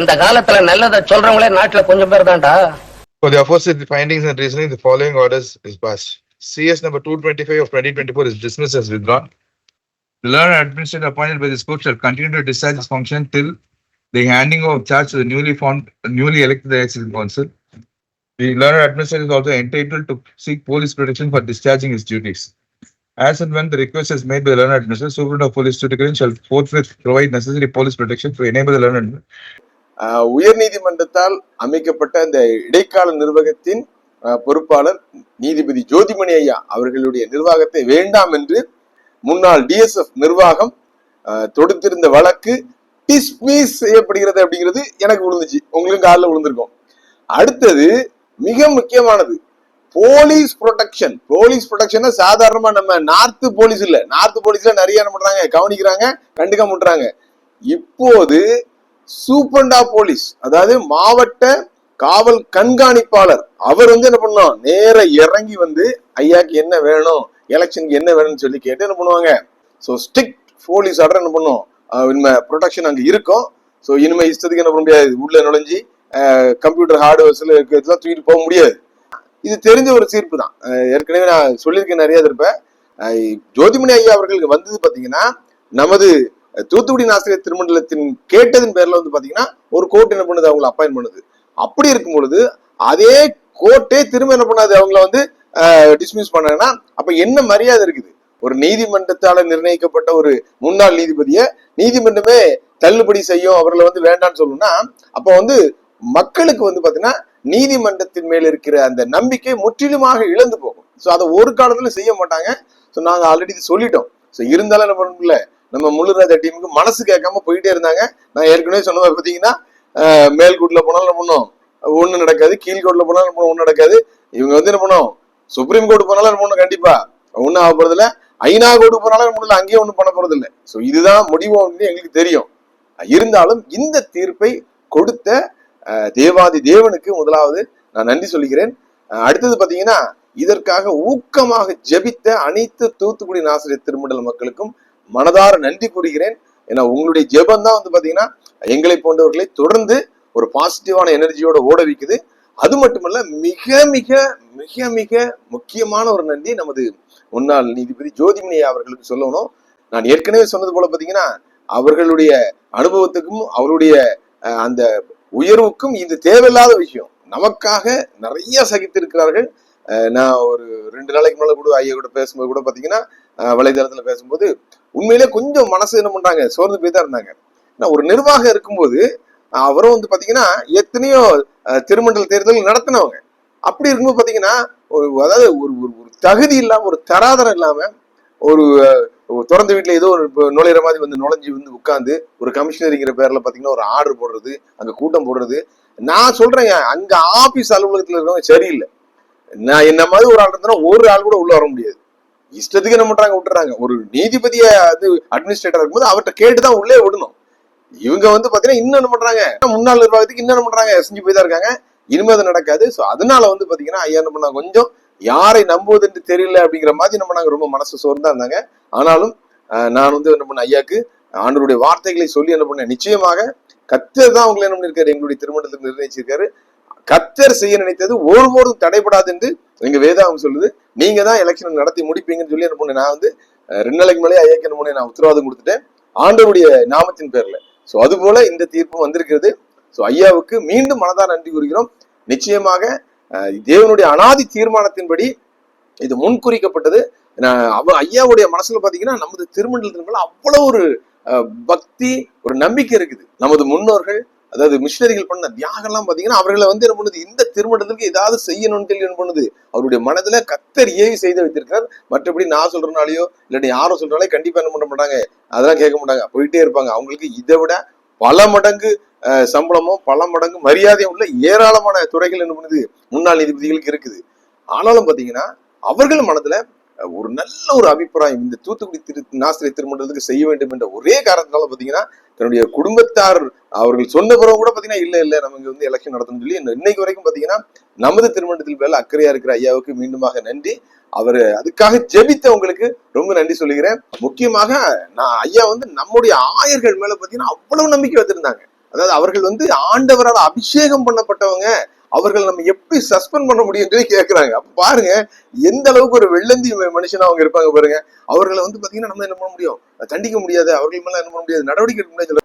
இந்த காலத்துல நல்லதை சொல்றவங்களே நாட்டுல கொஞ்சம் பேர் தான்டா For the aforesaid findings and reasoning, the following orders is passed. CS number two twenty-five of twenty twenty-four is dismissed as withdrawn. The learned administrator appointed by this court shall continue to discharge his function till the handing of charge to the newly formed, newly elected executive council. The learned administrator is also entitled to seek police protection for discharging his duties. As and when the request is made by the learned administrator, superintendent of police Tuticorin shall forthwith provide necessary police protection to enable the learned ஆஹ் உயர்நீதிமன்றத்தால் அமைக்கப்பட்ட அந்த இடைக்கால நிர்வாகத்தின் பொறுப்பாளர் நீதிபதி ஜோதிமணி ஐயா அவர்களுடைய நிர்வாகத்தை வேண்டாம் என்று முன்னாள் டிஎஸ்எஃப் நிர்வாகம் தொடுத்திருந்த வழக்கு டிஸ்மிஸ் செய்யப்படுகிறது அப்படிங்கிறது எனக்கு விழுந்துச்சு உங்களுக்கும் காலில் விழுந்திருக்கும். அடுத்தது மிக முக்கியமானது போலீஸ் ப்ரொடெக்ஷன் போலீஸ் ப்ரொடெக்ஷன் சாதாரணமா நம்ம நார்த் போலீஸ் இல்ல. நார்த் போலீஸ்ல நிறைய என்ன பண்றாங்க? கவனிக்கிறாங்க கண்டுக்க முட்டுறாங்க இப்போது சூப்பண்டா போலீஸ் அதாவது மாவட்ட காவல் கண்காணிப்பாளர். அவர் வந்து என்ன பண்ணோம்? நேர இறங்கி வந்து ஐயாக்கு என்ன வேணும் எலெக்ஷனுக்கு என்ன வேணும்னு சொல்லி கேட்டு என்ன பண்ணுவாங்க? ஸோ ஸ்ட்ரிக்ட் போலீஸ் ஆர்டர் என்ன பண்ணும்? இனிமே ப்ரொடெக்ஷன் அங்கே இருக்கும். ஸோ இனிமே இஷ்டத்துக்கு என்ன பண்ண முடியாது? உள்ள நுழைஞ்சி கம்ப்யூட்டர் ஹார்ட்வேர்ஸ்ல இருக்கிறதுலாம் தூக்கிட்டு போக முடியாது. இது தெரிஞ்ச ஒரு தீர்ப்பு தான். ஏற்கனவே நான் சொல்லியிருக்கேன் நிறைய திருப்ப ஜோதிமணி ஐயா அவர்களுக்கு வந்தது பார்த்தீங்கன்னா நமது தூத்துக்குடி நாசிரியர் திருமண்டலத்தின் கேட்டதின் பேர்ல வந்து பாத்தீங்கன்னா ஒரு கோர்ட் என்ன பண்ணுது? அவங்களை அப்பாயின் பண்ணுது. அப்படி இருக்கும் பொழுது அதே கோர்ட்டே திரும்ப என்ன பண்ணாது? அவங்கள வந்து டிஸ்மிஸ் பண்ணாங்கன்னா அப்ப என்ன மரியாதை இருக்குது? ஒரு நீதிமன்றத்தால நிர்ணயிக்கப்பட்ட ஒரு முன்னாள் நீதிபதியை நீதிமன்றமே தள்ளுபடி செய்யும் அவர்களை வந்து வேண்டாம்னு சொல்லணும்னா அப்ப வந்து மக்களுக்கு வந்து பாத்தீங்கன்னா நீதிமன்றத்தின் மேல் இருக்கிற அந்த நம்பிக்கை முற்றிலுமாக இழந்து போகும். ஸோ அதை ஒரு காலத்துல செய்ய மாட்டாங்க. ஸோ நாங்க ஆல்ரெடி இது சொல்லிட்டோம். ஸோ இருந்தாலும் என்ன பண்ணல நம்ம முள்ளுராஜா டீமுக்கு மனசு கேட்காம போயிட்டே இருந்தாங்க. நான் ஏற்கனவே சொன்ன பார்த்தீங்கன்னா மேல்கூட்டில் மேல்கோட்ல போனாலும் என்ன பண்ணோம்? ஒண்ணு நடக்காது கீழ்கோட்டில் போனாலும் என்ன ஒண்ணு நடக்காது. இவங்க வந்து என்ன பண்ணும்? சுப்ரீம் கோர்ட் போனாலும் என்ன பண்ணும்? கண்டிப்பா. ஒன்றும் ஆக போறது ஐநா கோர்ட்டு போனாலும் என்ன பண்ணல அங்கேயும் ஒன்றும் பண்ண போறதில்லை. ஸோ இதுதான் முடிவு அப்படின்னு எங்களுக்கு தெரியும். இருந்தாலும் இந்த தீர்ப்பை கொடுத்த அஹ், தேவாதி தேவனுக்கு முதலாவது நான் நன்றி சொல்லுகிறேன் அடுத்தது பாத்தீங்கன்னா இதற்காக ஊக்கமாக ஜெபித்த அனைத்து தூத்துக்குடி ஆசிரியர் திருமண்டல மக்களுக்கும் மனதார நன்றி கூறுகிறேன். ஏன்னா உங்களுடைய ஜெபம் தான் வந்து பாத்தீங்கன்னா எங்களை போன்றவர்களை தொடர்ந்து ஒரு பாசிட்டிவான எனர்ஜியோட ஓட வைக்குது. அது மட்டுமல்ல மிக மிக மிக மிக முக்கியமான ஒரு நன்றி நமது முன்னாள் நீதிபதி ஜோதிமணி அவர்களுக்கு சொல்லணும். நான் ஏற்கனவே சொன்னது போல பாத்தீங்கன்னா அவர்களுடைய அனுபவத்துக்கும் அவருடைய அஹ், அந்த உயர்வுக்கும் இது தேவையில்லாத விஷயம். நமக்காக நிறைய சகித்திருக்கிறார்கள். அஹ், நான் ஒரு ரெண்டு நாளைக்கு முன்னால கூட ஐயா கூட பேசும்போது கூட பாத்தீங்கன்னா வலைதளத்துல பேசும்போது உண்மையிலே கொஞ்சம் மனசு என்ன பண்றாங்க சோர்ந்து போய் தான் இருந்தாங்க. ஏன்னா ஒரு நிர்வாகம் இருக்கும்போது அவரும் வந்து பாத்தீங்கன்னா எத்தனையோ திருமண்டல தேர்தல் நடத்தினவங்க. அப்படி இருக்கும்போது பாத்தீங்கன்னா ஒரு அதாவது ஒரு ஒரு ஒரு தகுதி இல்லாம ஒரு தராதரம் இல்லாம ஒரு திறந்த வீட்டுல ஏதோ ஒரு நுழையிற மாதிரி வந்து நுழைஞ்சு வந்து உட்காந்து ஒரு கமிஷனரிங்கிற பேர்ல பாத்தீங்கன்னா ஒரு ஆர்டர் போடுறது அங்க கூட்டம் போடுறது. நான் சொல்றேங்க அங்க ஆபீஸ் அலுவலகத்துல இருக்கவங்க சரியில்லை. நான் என்ன மாதிரி ஒரு ஆள் இருந்தேன்னா ஒரு ஆள் கூட உள்ள வர முடியாது. இஷ்டத்துக்கு என்ன பண்றாங்க? விட்டுறாங்க. ஒரு நீதிபதிய அது அட்மினிஸ்ட்ரேட்டர் இருக்கும்போது அவர்கிட்ட கேட்டுதான் உள்ளே விடணும். இவங்க வந்து பாத்தீங்கன்னா இன்னும் என்ன பண்றாங்க? முன்னாள் நிர்வாகத்துக்கு இன்னும் என்ன பண்றாங்க? செஞ்சு போய் தான் இருக்காங்க. இனிமே அது நடக்காது. சோ அதனால வந்து பாத்தீங்கன்னா ஐயா என்ன பண்ணாங்க? கொஞ்சம் யாரை நம்புவதுன்னு தெரியல அப்படிங்கிற மாதிரி நம்ம நாங்க ரொம்ப மனசு சோர்ந்தா இருந்தாங்க. ஆனாலும் நான் வந்து என்ன பண்ண ஐயாக்கு ஆண்டருடைய வார்த்தைகளை சொல்லி என்ன பண்ணேன்? நிச்சயமாக கத்தர் தான் அவங்களை என்ன பண்ணிருக்காரு எங்களுடைய திருமணத்துக்கு நிர்ணயிச்சிருக்காரு. கத்தர் செய்ய நினைத்தது ஒருபோதும் தடைபடாது என்று எங்க வேதாகம் சொல்லுது. நீங்க தான் எலெக்ஷன் நடத்தி முடிப்பீங்கன்னு சொல்லி என்ன பண்ணேன் நான் வந்து ரெண்டு நாளைக்கு மேலே ஐயாக்கு நான் உத்தரவாதம் கொடுத்துட்டேன். ஆண்டவருடைய நாமத்தின் பேர்ல. சோ அது போல இந்த தீர்ப்பும் வந்திருக்கிறது. சோ ஐயாவுக்கு மீண்டும் மனதார நன்றி கூறுகிறோம். நிச்சயமாக தேவனுடைய அனாதி தீர்மானத்தின்படி இது முன்குறிக்கப்பட்டது. நான் அவ ஐயாவுடைய மனசுல பாத்தீங்கன்னா நமது திருமண்டலத்தின் மேல அவ்வளவு ஒரு பக்தி ஒரு நம்பிக்கை இருக்குது. நமது முன்னோர்கள் அதாவது மிஷினரிகள் பண்ண தியாகம்லாம் பாத்தீங்கன்னா அவர்களை வந்து என்ன பண்ணுது? இந்த திருமணத்திற்கு ஏதாவது செய்யணும்னு சொல்லி என்ன பண்ணுது? அவருடைய மனதுல கத்தர் ஏவி செய்து வைத்திருக்கிறார். மற்றபடி நான் சொல்றனாலயோ இல்லாட்டி யாரோ சொல்றனாலே கண்டிப்பா என்ன பண்ண மாட்டாங்க. அதெல்லாம் கேட்க மாட்டாங்க. போயிட்டே இருப்பாங்க. அவங்களுக்கு இதை விட பல மடங்கு சம்பளமும் பல மடங்கு மரியாதையும் உள்ள ஏராளமான துறைகள் என்ன பண்ணுது? முன்னாள் நீதிபதிகளுக்கு இருக்குது. ஆனாலும் பாத்தீங்கன்னா அவர்கள் மனதுல ஒரு நல்ல ஒரு அபிப்பிராயம். இந்த தூத்துக்குடி திரு நாசிரியர் திருமண்டலத்துக்கு செய்ய வேண்டும் என்ற ஒரே காரணத்தினால பாத்தீங்கன்னா தன்னுடைய குடும்பத்தார் அவர்கள் சொன்ன பிறகு கூட பாத்தீங்கன்னா இல்ல இல்ல நம்ம வந்து எலெக்ஷன் நடத்தணும்னு சொல்லி இன்னைக்கு வரைக்கும் பாத்தீங்கன்னா நமது திருமணத்தில் மேல அக்கறையா இருக்கிற ஐயாவுக்கு மீண்டுமாக நன்றி. அவர் அதுக்காக ஜெபித்தவங்களுக்கு ரொம்ப நன்றி சொல்லுகிறேன். முக்கியமாக நான் ஐயா வந்து நம்முடைய ஆயர்கள் மேல பாத்தீங்கன்னா அவ்வளவு நம்பிக்கை வச்சிருந்தாங்க. அதாவது அவர்கள் வந்து ஆண்டவரால் அபிஷேகம் பண்ணப்பட்டவங்க. அவர்கள் நம்ம எப்படி சஸ்பெண்ட் பண்ண முடியும்னு கேட்குறாங்க அப்ப பாருங்க எந்த அளவுக்கு ஒரு வெள்ளந்தி மனுஷனா அவங்க இருப்பாங்க பாருங்க. அவர்களை வந்து பாத்தீங்கன்னா நம்ம என்ன பண்ண முடியும்? தண்டிக்க முடியாது. அவர்கள் மேல என்ன பண்ண முடியாது? நடவடிக்கை எடுக்க முடியாது.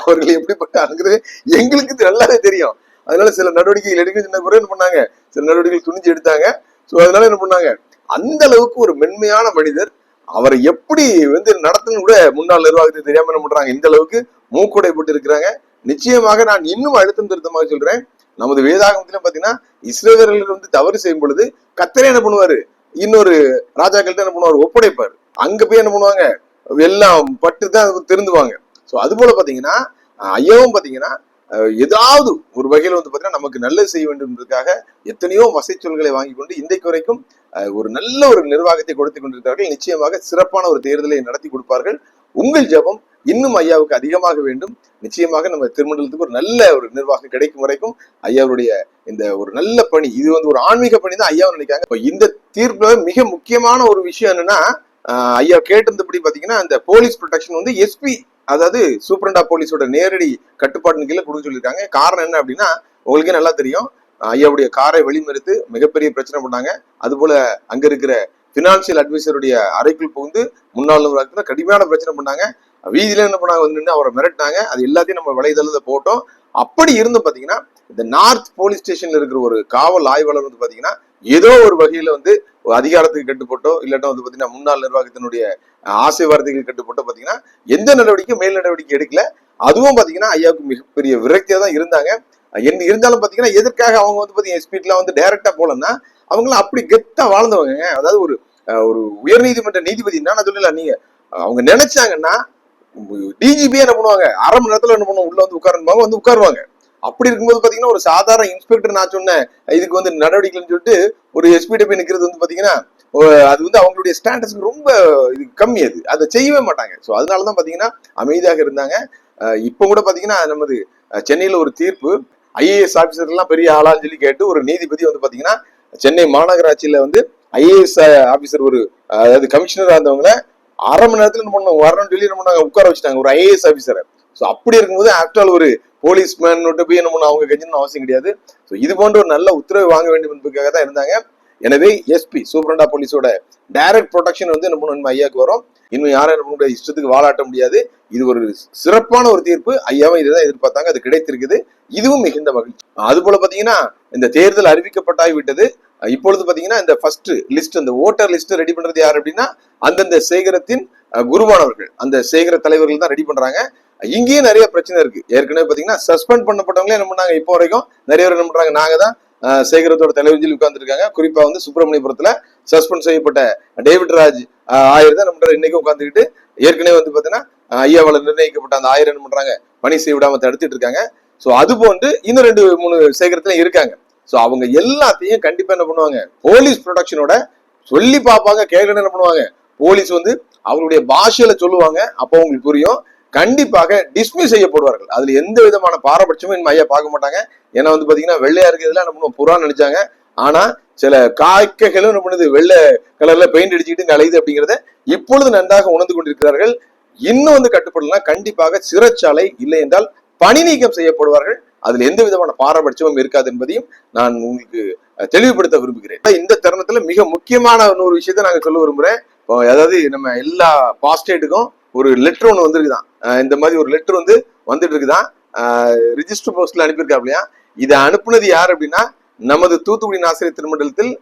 அவர்கள் எப்படிப்பட்ட எங்களுக்கு நல்லாவே தெரியும். அதனால சில நடவடிக்கைகள் எடுக்க சின்ன குறை என்ன பண்ணாங்க? சில நடவடிக்கைகள் துணிஞ்சு எடுத்தாங்க. சோ அதனால என்ன பண்ணாங்க? அந்த அளவுக்கு ஒரு மென்மையான மனிதர் அவரை எப்படி வந்து நடத்தணும் கூட முன்னாள் நிர்வாகத்துக்கு தெரியாம என்ன பண்றாங்க? இந்த அளவுக்கு மூக்குடை போட்டு இருக்கிறாங்க. நிச்சயமாக நான் இன்னும் அழுத்தம் திருத்தமாக சொல்றேன். நமது வேதாகமத்திலும் பாத்தீங்கன்னா இஸ்ரேலர்கள் வந்து தவறு செய்யும் பொழுது கத்தரே என்ன பண்ணுவாரு? இன்னொரு ராஜாக்கள்கிட்ட என்ன பண்ணுவாரு? ஒப்படைப்பார். அங்க போய் என்ன பண்ணுவாங்க? எல்லாம் பட்டு தான் திருந்துவாங்க. சோ அது போல பாத்தீங்கன்னா ஐயாவும் பாத்தீங்கன்னா ஏதாவது ஒரு வகையில் வந்து பாத்தீங்கன்னா நமக்கு நல்லது செய்ய வேண்டும் என்பதற்காக எத்தனையோ வசைச்சொல்களை வாங்கி கொண்டு இன்றைக்கு வரைக்கும் ஒரு நல்ல ஒரு நிர்வாகத்தை கொடுத்து கொண்டிருக்கிறார்கள். நிச்சயமாக சிறப்பான ஒரு தேர்தலை நடத்தி கொடுப்பார்கள். உங்கள் ஜெபம் இன்னும் ஐயாவுக்கு அதிகமாக வேண்டும். நிச்சயமாக நம்ம திருமண்டலத்துக்கு ஒரு நல்ல ஒரு நிர்வாகம் கிடைக்கும் வரைக்கும் ஐயாவுடைய இந்த ஒரு நல்ல பணி இது வந்து ஒரு ஆன்மீக பணி தான் ஐயாவும் நினைக்காங்க இப்போ இந்த தீர்ப்புல மிக முக்கியமான ஒரு விஷயம் என்னன்னா ஆஹ் ஐயா கேட்டிருந்தபடி பாத்தீங்கன்னா அந்த போலீஸ் ப்ரொடெக்ஷன் வந்து எஸ்பி அதாவது சூப்பரண்டா போலீஸோட நேரடி கட்டுப்பாட்டின் கீழே கொடுக்க சொல்லியிருக்காங்க. காரணம் என்ன அப்படின்னா உங்களுக்கே நல்லா தெரியும் ஐயாவுடைய காரை வெளிமறித்து மிகப்பெரிய பிரச்சனை பண்ணாங்க. அதுபோல அங்க இருக்கிற பினான்சியல் அட்வைசருடைய அறைக்குள் புகுந்து முன்னாள் கடுமையான பிரச்சனை பண்ணாங்க. வீதியில என்ன பண்ணாங்க? வந்து அவரை மிரட்டினாங்க. அது எல்லாத்தையும் நம்ம வலைதளத்தில் போட்டோம். அப்படி இருந்து பாத்தீங்கன்னா இந்த நார்த் போலீஸ் ஸ்டேஷன்ல இருக்கிற ஒரு காவல் ஆய்வாளர் வந்து பாத்தீங்கன்னா ஏதோ ஒரு வகையில வந்து அதிகாரத்துக்கு கட்டுப்பட்டோ இல்லாட்டா வந்து பாத்தீங்கன்னா முன்னாள் நிர்வாகத்தினுடைய ஆசை வார்த்தைகள் கட்டுப்பட்டோ பாத்தீங்கன்னா எந்த நடவடிக்கையும் மேல் நடவடிக்கை எடுக்கல. அதுவும் பாத்தீங்கன்னா ஐயாவுக்கு மிகப்பெரிய விரக்தியா தான் இருந்தாங்க. என்ன இருந்தாலும் பாத்தீங்கன்னா எதற்காக அவங்க வந்து பாத்தீங்கன்னா எஸ்பீட்லாம் வந்து டைரக்டா போலன்னா அவங்களாம் அப்படி கெத்தா வாழ்ந்தவங்க. அதாவது ஒரு ஒரு உயர்நீதிமன்ற நீதிபதி என்ன நான் சொல்லல. நீங்க அவங்க நினைச்சாங்கன்னா டிஜிபியே என்ன பண்ணுவாங்க? அரை மணி நேரத்துல என்ன பண்ணுவோம் உள்ள வந்து உட்காருவாங்க வந்து உட்காருவாங்க. அப்படி இருக்கும்போது பாத்தீங்கன்னா ஒரு சாதாரண இன்ஸ்பெக்டர் நான் சொன்னேன் இதுக்கு வந்து நடவடிக்கைன்னு சொல்லிட்டு ஒரு எஸ்பிடி போய் நிக்கிறது வந்து பாத்தீங்கன்னா அது வந்து அவங்களுடைய ஸ்டேட்டஸ்க்கு ரொம்ப இது கம்மி அது. அதை செய்யவே மாட்டாங்க. ஸோ அதனாலதான் பாத்தீங்கன்னா அமைதியாக இருந்தாங்க. இப்போ கூட பாத்தீங்கன்னா நமது சென்னையில் சென்னையில ஒரு தீர்ப்பு. ஐஏஎஸ் ஆபீசர் எல்லாம் பெரிய ஆளான்னு சொல்லி கேட்டு ஒரு நீதிபதி வந்து பாத்தீங்கன்னா சென்னை மாநகராட்சியில வந்து ஐஏஎஸ் ஆபீசர் ஒரு அதாவது கமிஷனரா இருந்தவங்கள அரை மணி நேரத்துல என்ன பண்ண வரணும் டெல்லி என்ன பண்ணாங்க? உட்கார வச்சுட்டாங்க. ஒரு ஐஏஎஸ் ஆஃபீஸரை ஸோ அப்படி இருக்கும்போது ஆஃப்டர் ஆல் ஒரு போலீஸ்மேன் போய் என்ன பண்ண அவங்க கெஞ்சணும் அவசியம் கிடையாது. ஸோ இது போன்ற ஒரு நல்ல உத்தரவு வாங்க வேண்டும் என்பதுக்காக தான் இருந்தாங்க. எனவே எஸ்பி சூப்பரண்டா போலீஸோட டைரக்ட் ப்ரொடெக்ஷன் வந்து நம்ம பண்ணணும் ஐயாக்கு வரும். இன்னும் யாரும் என்ன பண்ண இஷ்டத்துக்கு வாழாட்ட முடியாது. இது ஒரு சிறப்பான ஒரு தீர்ப்பு. ஐயாவும் இதுதான் எதிர்பார்த்தாங்க. அது கிடைத்திருக்குது. இதுவும் மிகுந்த மகிழ்ச்சி. அது போல பாத்தீங்கன்னா இந்த தேர்தல் அறிவிக்கப்பட்டாய் விட்டது. இப்பொழுது பாத்தீங்கன்னா இந்த ஃபர்ஸ்ட் லிஸ்ட் அந்த ஓட்டர் லிஸ்ட் ரெடி பண்றது யார் அப்படின்னா அந்தந்த சேகரத்தின் குருவானவர்கள். அந்த சேகர தலைவர்கள் தான் ரெடி பண்றாங்க. இங்கேயும் நிறைய பிரச்சனை இருக்கு. ஏற்கனவே பாத்தீங்கன்னா சஸ்பெண்ட் பண்ணப்பட்டவங்களே என்ன பண்ணாங்க? இப்போ வரைக்கும் நிறைய பேர் என்ன பண்றாங்க? நாங்க தான் சேகரத்தோட தலைவர் உட்கார்ந்துருக்காங்க. குறிப்பா வந்து சுப்பிரமணியபுரத்துல சஸ்பெண்ட் செய்யப்பட்ட டேவிட் ராஜ் ஆயிரம் தான் நம்ம இன்னைக்கும் உட்காந்துக்கிட்டு ஏற்கனவே வந்து பாத்தீங்கன்னா ஐயாவால் ஐயாவால நிர்ணயிக்கப்பட்ட அந்த ஆயிரம் என்ன பண்றாங்க? பணி செய்ய விடாம தடுத்துட்டு இருக்காங்க. சோ அது போன்று இன்னும் ரெண்டு மூணு சேகரத்துல இருக்காங்க. ஸோ அவங்க எல்லாத்தையும் கண்டிப்பா என்ன பண்ணுவாங்க? போலீஸ் ப்ரொடக்ஷனோட சொல்லி பார்ப்பாங்க கேட்கணும் என்ன பண்ணுவாங்க? போலீஸ் வந்து அவங்களுடைய பாஷையில சொல்லுவாங்க அப்போ உங்களுக்கு புரியும். கண்டிப்பாக டிஸ்மிஸ் செய்யப்படுவார்கள். அதுல எந்த விதமான பாரபட்சமும் இனிமே ஐயா பார்க்க மாட்டாங்க. ஏன்னா வந்து பாத்தீங்கன்னா வெள்ளையா இருக்கிறதுல என்ன பண்ணுவோம் புறா நினைச்சாங்க. ஆனா சில காய்கைகளும் என்ன பண்ணுது? வெள்ளை கலர்ல பெயிண்ட் அடிச்சுக்கிட்டு இங்க அலையுது அப்படிங்கறத இப்பொழுது நன்றாக உணர்ந்து கொண்டிருக்கிறார்கள். இன்னும் வந்து கட்டுப்படலாம் கண்டிப்பாக சிறைச்சாலை இல்லை என்றால் பணி நீக்கம் செய்யப்படுவார்கள். அதுல எந்த விதமான பாரபட்சமும் இருக்காது என்பதையும் நான் உங்களுக்கு தெளிவுபடுத்த விரும்புகிறேன். இந்த தருணத்துல மிக முக்கியமான ஒரு விஷயத்தை நாங்க சொல்ல விரும்புறேன். இப்போ அதாவது நம்ம எல்லா பாஸ்டேட்டுக்கும் ஒரு லெட்டர் ஒன்று வந்திருக்குதான். இந்த மாதிரி ஒரு லெட்டர் வந்து வந்துட்டு இருக்குதான் ரிஜிஸ்டர் போஸ்ட்ல அனுப்பியிருக்காப்லையா? இதை அனுப்புனது யார் அப்படின்னா நமது தூத்துக்குடி நாசிரியர் திருமண்டலத்தில்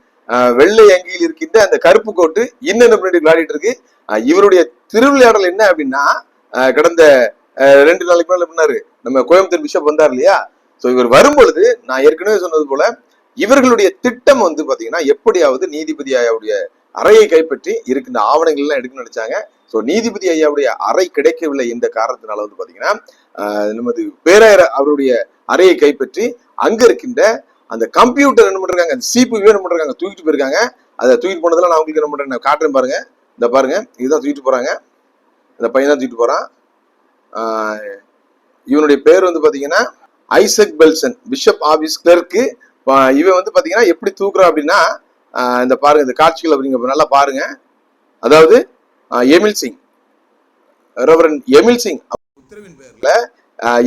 வெள்ளை அங்கியில் இருக்கின்ற அந்த கருப்பு கோட்டு இன்னும் முன்னாடி விளையாடிட்டு இருக்கு இவருடைய திருவிளையாடல் என்ன அப்படின்னா கடந்த ரெண்டு நாளைக்கு மேல பண்ணாரு நம்ம கோயம்புத்தூர் பிஷப் வந்தார் இல்லையா? சோ இவர் வரும்பொழுது நான் ஏற்கனவே சொன்னது போல இவர்களுடைய திட்டம் வந்து பாத்தீங்கன்னா எப்படியாவது நீதிபதி ஐயாவுடைய அறையை கைப்பற்றி இருக்கின்ற ஆவணங்கள் எல்லாம் எடுக்கணும்னு நினைச்சாங்க. ஸோ நீதிபதி ஐயாவுடைய அறை கிடைக்கவில்லை இந்த காரணத்தினால வந்து பாத்தீங்கன்னா நமது பேராயர் அவருடைய அறையை கைப்பற்றி அங்க இருக்கின்ற அந்த கம்ப்யூட்டர் என்ன பண்றாங்க அந்த சிபியூ என்ன பண்றாங்க தூக்கிட்டு போயிருக்காங்க. அதை தூக்கிட்டு போனதெல்லாம் நான் உங்களுக்கு என்ன பண்றேன் நான் காட்டுறேன் பாருங்க. இந்த பாருங்க இதுதான் தூக்கிட்டு போறாங்க. இந்த பையன் தான் தூக்கிட்டு போறான். ஆஹ், இவனுடைய பேர் வந்து பாத்தீங்கன்னா Isaac Belson bishop office clerk. இவன் வந்து பாத்தீங்கன்னா எப்படி தூக்குறான் அப்படின்னா இந்த பாருங்க இந்த காட்சிகளை நீங்க நல்லா பாருங்க. அதாவது Emil Singh. Reverend Emil Singh உத்தரவின் பேர்ல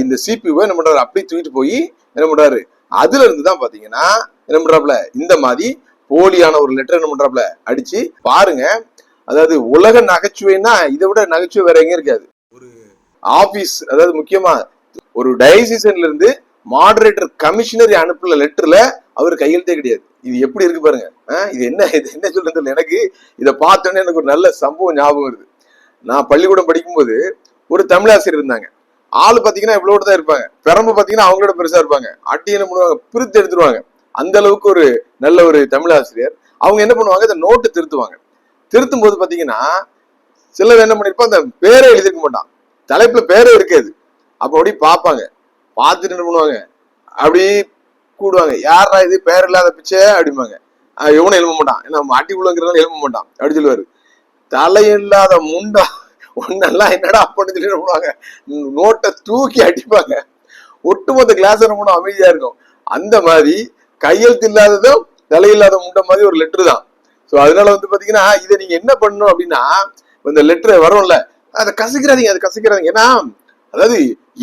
இந்த சிபியூவை என்ன பண்றாரு? அப்படி தூக்கிட்டு போய் என்ன பண்றாரு? அதுல இருந்து தான் பாத்தீங்கன்னா என்ன பண்றாப்ல இந்த மாதிரி போலியான ஒரு லெட்டர் என்ன பண்றாப்ல அடிச்சு பாருங்க. அதாவது உலக நகைச்சுவைன்னா இதை விட நகைச்சுவை வேற எங்க இருக்காது. ஒரு ஆபீஸ் அதாவது முக்கியமா ஒரு டயசிஷன்ல இருந்து மாடரேட்டர் கமிஷனரி அனுப்புல லெட்டர்ல அவர் கையெழுத்தே கிடையாது. இது எப்படி இருக்கு பாருங்க. ஆஹ் இது என்ன இது என்ன சொல்றது எனக்கு இதை பார்த்தோன்னே எனக்கு ஒரு நல்ல சம்பவம் ஞாபகம் வருது. நான் பள்ளிக்கூடம் படிக்கும்போது ஒரு தமிழாசிரியர் இருந்தாங்க. ஆள் பாத்தீங்கன்னா இவ்வளோட தான் இருப்பாங்க. பெரம்பு பாத்தீங்கன்னா அவங்களோட பெருசா இருப்பாங்க. அட்டி என்ன பண்ணுவாங்க பிரித்து எடுத்துருவாங்க. அந்த அளவுக்கு ஒரு நல்ல ஒரு தமிழாசிரியர். அவங்க என்ன பண்ணுவாங்க? இந்த நோட்டு திருத்துவாங்க. திருத்தும் போது பாத்தீங்கன்னா சிலர் என்ன பண்ணிருப்பா அந்த பேரே எழுதிருக்க மாட்டான். தலைப்புல பேரே இருக்காது. அப்போ அப்படி பார்ப்பாங்க. பார்த்துட்டு என்ன பண்ணுவாங்க? அப்படி கூடுவாங்க. யாரா இது? பேர் இல்லாத பிச்சை? அப்படிம்பாங்க. எவனும் இவனும் மாட்டான். ஏன்னா மாட்டி உள்ளங்கிறதால எழும்ப மாட்டான். அப்படி சொல்லுவாரு. தலையில்லாத முண்டா ஒன்னெல்லாம் என்னடா அப்படின்னு சொல்லி என்ன பண்ணுவாங்க? நோட்டை தூக்கி அடிப்பாங்க. ஒட்டுமொத்த கிளாஸ் என்ன அமைதியா இருக்கும். அந்த மாதிரி கையெழுத்து இல்லாததும் தலையில்லாத முண்டை மாதிரி ஒரு லெட்டர் தான். ஸோ அதனால வந்து பாத்தீங்கன்னா இதை நீங்க என்ன பண்ணணும் அப்படின்னா இந்த லெட்டர் வரும்ல அதை கசக்கிறாதீங்க அதை கசக்கிறாதீங்க. ஏன்னா அதாவது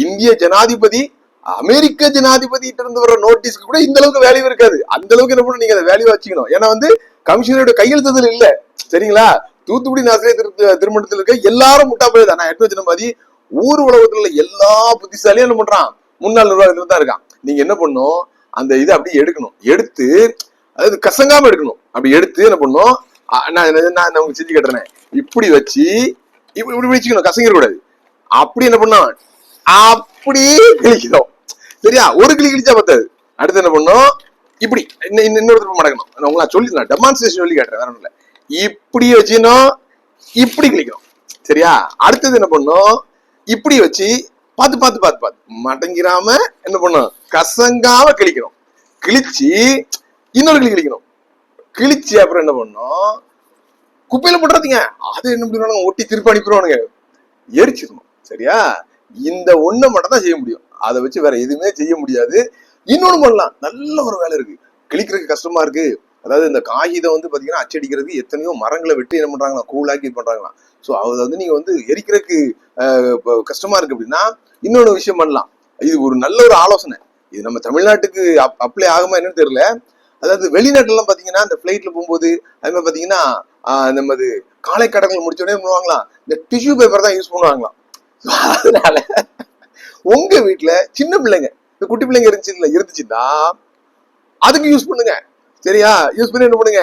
இந்திய ஜனாதிபதி அமெரிக்க ஜனாதிபதி இருந்து வர நோட்டீஸ்க்கு கூட இந்த அளவுக்கு வேல்யூ இருக்காது. அந்த அளவுக்கு என்ன பண்ணணும்? நீங்க அதை வேல்யூ வச்சுக்கணும். ஏன்னா வந்து கமிஷனரோட கையெழுத்துதல் இல்ல. சரிங்களா? தூத்துக்குடி நாசிரியர் திரு திருமணத்தில் இருக்க எல்லாரும் முட்டா போய் தான். நான் எடுத்து வச்சிருந்த மாதிரி ஊர் உலகத்துல உள்ள எல்லா புத்திசாலியும் என்ன பண்றான்? முன்னாள் நிர்வாகத்துல தான் இருக்கான். நீங்க என்ன பண்ணும் அந்த இதை அப்படியே எடுக்கணும். எடுத்து அதாவது கசங்காம எடுக்கணும். அப்படி எடுத்து என்ன பண்ணும் நான் நான் உங்களுக்கு செஞ்சு கட்டுறேன். இப்படி வச்சு இப்படி இப்படி வச்சுக்கணும். கசங்கிட கூடாது அப்படி என்ன பண்ணான் அப்படியே கிழிக்கணும். சரியா? ஒரு கிளி கிழிச்சா பத்தாது. அடுத்து என்ன பண்ணும் இப்படி. இன்னும் இன்னும் இன்னொரு மடக்கணும். உங்களை சொல்லி நான் டெமான்ஸ்ட்ரேஷன் சொல்லி காட்டுறேன். வேற ஒண்ணும் இல்ல இப்படி வச்சுக்கணும் இப்படி கிழிக்கணும். சரியா? அடுத்தது என்ன பண்ணும் இப்படி வச்சு பார்த்து பார்த்து பார்த்து பார்த்து. மடங்கிராம என்ன பண்ணும் கசங்காம கிழிக்கணும். கிழிச்சு இன்னொரு கிளி கிழிக்கணும். கிழிச்சு அப்புறம் என்ன பண்ணும் குப்பையில போட்டுறாதீங்க. அது என்ன பண்ணுவாங்க ஒட்டி திருப்பி அனுப்பிடுவானுங்க. எரிச்சிடணும். சரியா? இந்த ஒண்ணு மட்டும் தான் செய்ய முடியும். அதை வச்சு வேற எதுவுமே செய்ய முடியாது. இன்னொன்னு பண்ணலாம். நல்ல ஒரு வேலை இருக்கு. கிழிக்கிறதுக்கு கஷ்டமா இருக்கு. அதாவது இந்த காகிதம் வந்து பாத்தீங்கன்னா அச்சடிக்கிறதுக்கு எத்தனையோ மரங்களை வெட்டி என்ன பண்றாங்களா? கூலாக்கி இது ஸோ அதை வந்து நீங்க வந்து எரிக்கிறதுக்கு கஷ்டமா இருக்கு அப்படின்னா இன்னொன்று விஷயம் பண்ணலாம். இது ஒரு நல்ல ஒரு ஆலோசனை. இது நம்ம தமிழ்நாட்டுக்கு அப்ளை ஆகுமா என்னன்னு தெரியல. அதாவது வெளிநாட்டுலாம் பார்த்தீங்கன்னா பாத்தீங்கன்னா இந்த பிளைட்ல போகும்போது அது மாதிரி பாத்தீங்கன்னா ஆஹ், நமது காலை கடன்கள் முடிச்சோடனே பண்ணுவாங்களாம். இந்த டிஷ்யூ பேப்பர் தான் யூஸ் பண்ணுவாங்களாம். அதனால உங்க வீட்டுல சின்ன பிள்ளைங்க இந்த குட்டி பிள்ளைங்க இருந்துச்சு இருந்துச்சுன்னா அதுக்கு யூஸ் பண்ணுங்க. சரியா? யூஸ் பண்ணி என்ன பண்ணுங்க?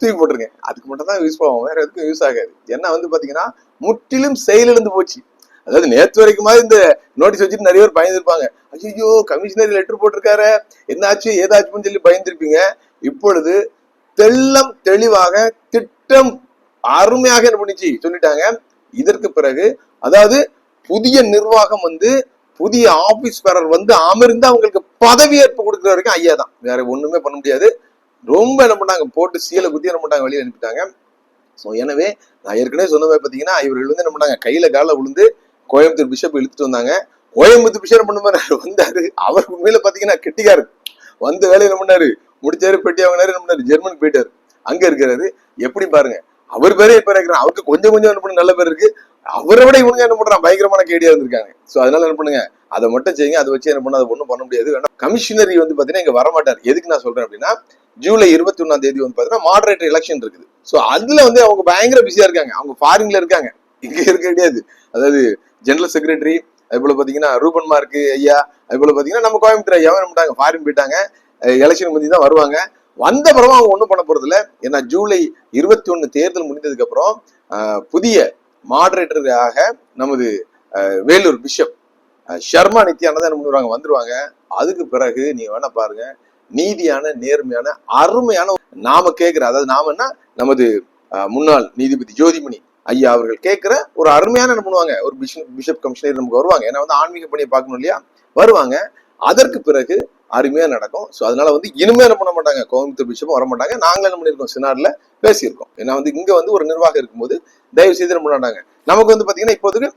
தூக்கி போட்டுருங்க. அதுக்கு மட்டும் தான் யூஸ் ஆகும் வேற எதுக்கும் யூஸ் ஆகாது. ஏன்னா வந்து பாத்தீங்கன்னா முற்றிலும் செயலிழந்து போச்சு. அதாவது நேத்து வரைக்கும் இந்த நோட்டீஸ் வச்சுட்டு நிறைய பேர் பயந்துருப்பாங்க. ஐயோ கமிஷனர் லெட்டர் போட்டிருக்காரு. என்னாச்சு? ஏதாச்சுன்னு சொல்லி பயந்துருப்பீங்க. இப்பொழுது தெள்ளம் தெளிவாக திட்டம் அருமையாக என்ன பண்ணிச்சு? சொல்லிட்டாங்க. இதற்கு பிறகு அதாவது புதிய நிர்வாகம் வந்து புதிய ஆபீஸ் பேரர் வந்து அமர்ந்து அவங்களுக்கு பதவியேற்பு கொடுக்குற வரைக்கும் ஐயா தான். வேற ஒண்ணுமே பண்ண முடியாது. ரொம்ப என்ன பண்ணாங்க போட்டு சீலை குத்தி என்ன பண்ணாங்க வெளியே அனுப்பிட்டாங்க. ஸோ எனவே நான் ஏற்கனவே சொன்ன மாதிரி பார்த்தீங்கன்னா இவர்கள் வந்து என்ன பண்ணாங்க கையில கால விழுந்து கோயம்புத்தூர் பிஷப் இழுத்துட்டு வந்தாங்க. கோயம்புத்தூர் பிஷப் பண்ண மாதிரி வந்தாரு. அவர் உண்மையில பாத்தீங்கன்னா கெட்டிக்காரு. வந்த வேலையை என்ன பண்ணாரு? முடிச்சாரு பெட்டி வாங்கினாரு என்ன பண்ணாரு? ஜெர்மனுக்கு போயிட்டாரு. அங்க இருக்கிறாரு. எப்படி பாருங்க. அவர் பேரே இப்ப இருக்கிறார். அவருக்கு கொஞ்சம் கொஞ்சம் என்ன பண்ண நல்ல பேர் இருக்கு. அவரை விட இவனுங்க என்ன பண்றான் பயங்கரமான கேடியா இருந்திருக்காங்க. சோ அதனால என்ன பண்ணுங்க? அதை மட்டும் செய்யுங்க. அதை வச்சு என்ன பண்ண அதை ஒண்ணும் பண்ண முடியாது. வேணா கமிஷனரி வந்து பாத்தீங்கன்னா இங்க வரமாட்டார். எதுக்கு நான் சொல்றேன் அப்படின்னா ஜூலை இருபத்தி ஒண்ணாம் தேதி வந்து பாத்தீங்கன்னா மாடரேட்டர் எலெக்ஷன் இருக்குது. சோ அதுல வந்து அவங்க பயங்கர பிஸியா இருக்காங்க. அவங்க ஃபாரின்ல இருக்காங்க. இங்க இருக்க கிடையாது. அதாவது ஜெனரல் செக்ரட்டரி அது போல பாத்தீங்கன்னா ரூபன் மார்க் ஐயா அது போல பாத்தீங்கன்னா நம்ம கோயம்புத்தூர் ஐயாவும் என்ன பண்ணிட்டாங்க? ஃபாரின் போயிட்டாங்க. எலெக்ஷன் முந்தி தான் வருவாங்க. வந்த பிறகு அவங்க ஒன்றும் பண்ண போறது இல்லை ஏன்னா ஜூலை இருபத்தி ஒன்னு தேர்தல் முடிந்ததுக்கு அப்புறம் புதிய மாடரேட்டராக நமது வேலூர் பிஷப் ஷர்மா நித்யானந்தா என்ன பண்ணுவாங்க? வந்துருவாங்க. அதுக்கு பிறகு நீங்க வேணா பாருங்க. நீதியான நேர்மையான அருமையான நாம கேட்கிற அதாவது நாமன்னா நமது ஆஹ், முன்னாள் நீதிபதி ஜோதிமணி ஐயா அவர்கள் கேட்கிற ஒரு அருமையான என்ன பண்ணுவாங்க? ஒரு பிஷப் பிஷப் கமிஷனர் நமக்கு வருவாங்க. ஏன்னா வந்து ஆன்மீக பணியை பார்க்கணும் இல்லையா? வருவாங்க. அதற்கு பிறகு அருமையா நடக்கும். ஸோ அதனால வந்து இனிமே என்ன பண்ண மாட்டாங்க? கோயம்புத்தூர் பிஷப்பும் வர மாட்டாங்க. நாங்களும் என்ன பண்ணியிருக்கோம் சினாரில் பேசியிருக்கோம். ஏன்னா வந்து இங்க வந்து ஒரு நிர்வாகம் இருக்கும்போது தயவு செய்து என்ன பண்ண மாட்டாங்க நமக்கு வந்து பாத்தீங்கன்னா இப்போதைக்கு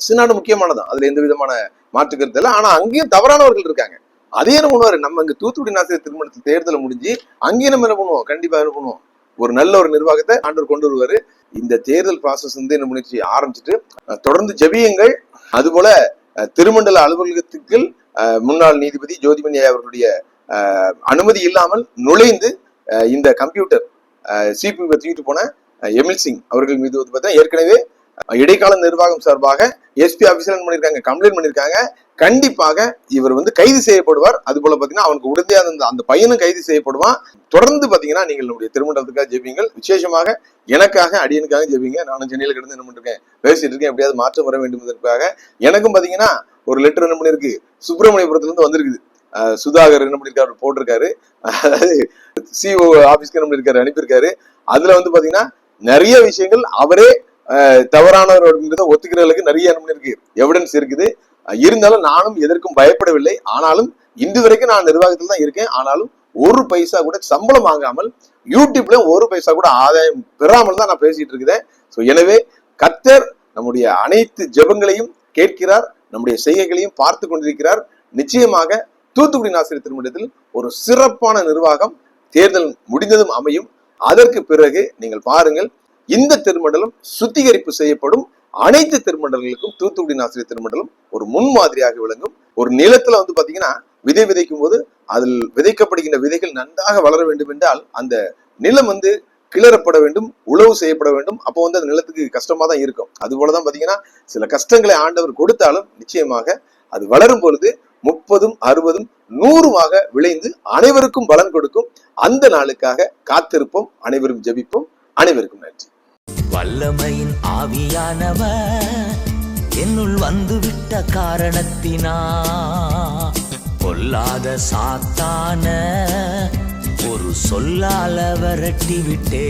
சினாடு முக்கியமானதான். அதுல எந்த விதமான மாற்று கருத்து இல்லை. ஆனா அங்கேயும் தவறானவர்கள் இருக்காங்க. அதே என்ன பண்ணுவாரு? நம்ம இங்க தூத்துக்குடி நாசிரியர் திருமணத்தில் தேர்தல் முடிஞ்சு அங்கேயும் நம்ம என்ன பண்ணுவோம்? கண்டிப்பா என்ன பண்ணுவோம்? ஒரு நல்ல ஒரு நிர்வாகத்தை ஆண்டவர் கொண்டு வருவாரு. இந்த தேர்தல் ப்ராசஸ் வந்து என்ன பண்ணிச்சு ஆரம்பிச்சுட்டு தொடர்ந்து ஜெபியுங்கள். அதுபோல திருமண்டல அலுவலகத்துக்கு முன்னாள் நீதிபதி ஜோதிமணி அவர்களுடைய அஹ், அனுமதி இல்லாமல் நுழைந்து அஹ், இந்த கம்ப்யூட்டர் சிபி தூக்கிட்டு போன எமில் சிங் அவர்கள் மீது வந்து பார்த்தீங்கன்னா ஏற்கனவே இடைக்கால நிர்வாகம் சார்பாக எஸ்பி ஆபீஸ்ல என்ன பண்ணிருக்காங்க கம்ப்ளைண்ட் பண்ணிருக்காங்க. கண்டிப்பாக இவர் வந்து கைது செய்யப்படுவார். அது போல பாத்தீங்கன்னா அவனுக்கு உடனே அந்த அந்த பையனும் கைது செய்யப்படுவான். தொடர்ந்து பாத்தீங்கன்னா நீங்கள் நம்முடைய திருமணத்துக்காக ஜெபிங்கள் விசேஷமாக எனக்காக அடியனுக்காக ஜெபிங்க. நானும் சென்னையில கிடந்து என்ன பண்ணிருக்கேன்? பேசிட்டு இருக்கேன். எப்படியாவது மாற்றம் வர வேண்டும் என்பதற்காக. எனக்கும் பாத்தீங்கன்னா ஒரு லெட்டர் என்ன பண்ணிருக்கு சுப்பிரமணியபுரத்துல இருந்து வந்திருக்குது சுதாகர் என்ன பண்ணிருக்காரு போட்டிருக்காரு. அதாவது சிஓ ஆபீஸ்க்கு என்ன பண்ணிருக்காரு அனுப்பியிருக்காரு. அதுல வந்து பாத்தீங்கன்னா நிறைய விஷயங்கள் அவரே அஹ், தவறானவர் அப்படின்றத ஒத்துக்கிறவர்களுக்கு நிறைய என்ன பண்ணிருக்கு எவிடன்ஸ் இருக்குது. இருந்தாலும் நானும் எதற்கும் பயப்படவில்லை. ஆனாலும் இன்று வரைக்கும் நான் நிர்வாகத்தில் தான் இருக்கேன். ஆனாலும் ஒரு பைசா கூட சம்பளம் வாங்காமல் யூடியூப்ல ஒரு பைசா கூட ஆதாயம் பெறாமல் தான் நான் பேசிட்டு இருக்கிறேன். ஸோ எனவே கத்தர் நம்முடைய அனைத்து ஜெபங்களையும் கேட்கிறார். நம்முடைய செய்கைகளையும் பார்த்து கொண்டிருக்கிறார். நிச்சயமாக தூத்துக்குடி நாசிரியர் திருமணத்தில் ஒரு சிறப்பான நிர்வாகம் தேர்தல் முடிந்ததும் அமையும். அதற்கு பிறகு நீங்கள் பாருங்கள் இந்த திருமண்டலம் சுத்திகரிப்பு செய்யப்படும். அனைத்து திருமண்டலங்களுக்கும் தூத்துக்குடி நாசிரியர் திருமண்டலம் ஒரு முன்மாதிரியாக விளங்கும். ஒரு நிலத்துல வந்து பாத்தீங்கன்னா விதை விதைக்கும் போது அதில் விதைக்கப்படுகின்ற விதைகள் நன்றாக வளர வேண்டும் என்றால் அந்த நிலம் வந்து கிளறப்பட வேண்டும் உழவு செய்யப்பட வேண்டும். அப்போ வந்து அந்த நிலத்துக்கு கஷ்டமா தான் இருக்கும். அது போலதான் பாத்தீங்கன்னா சில கஷ்டங்களை ஆண்டவர் கொடுத்தாலும் நிச்சயமாக அது வளரும் பொழுது முப்பதும் அறுபதும் நூறுமாக விளைந்து அனைவருக்கும் பலன் கொடுக்கும். அந்த நாளுக்காக காத்திருப்போம். அனைவரும் ஜெபிப்போம். அனைவருக்கும் நன்றி. வல்லமையின் ஆவியானவர் என்னுள் வந்துவிட்ட காரணத்தினா? பொல்லாத சாத்தான ஒரு சொல்லால விரட்டி விட்டே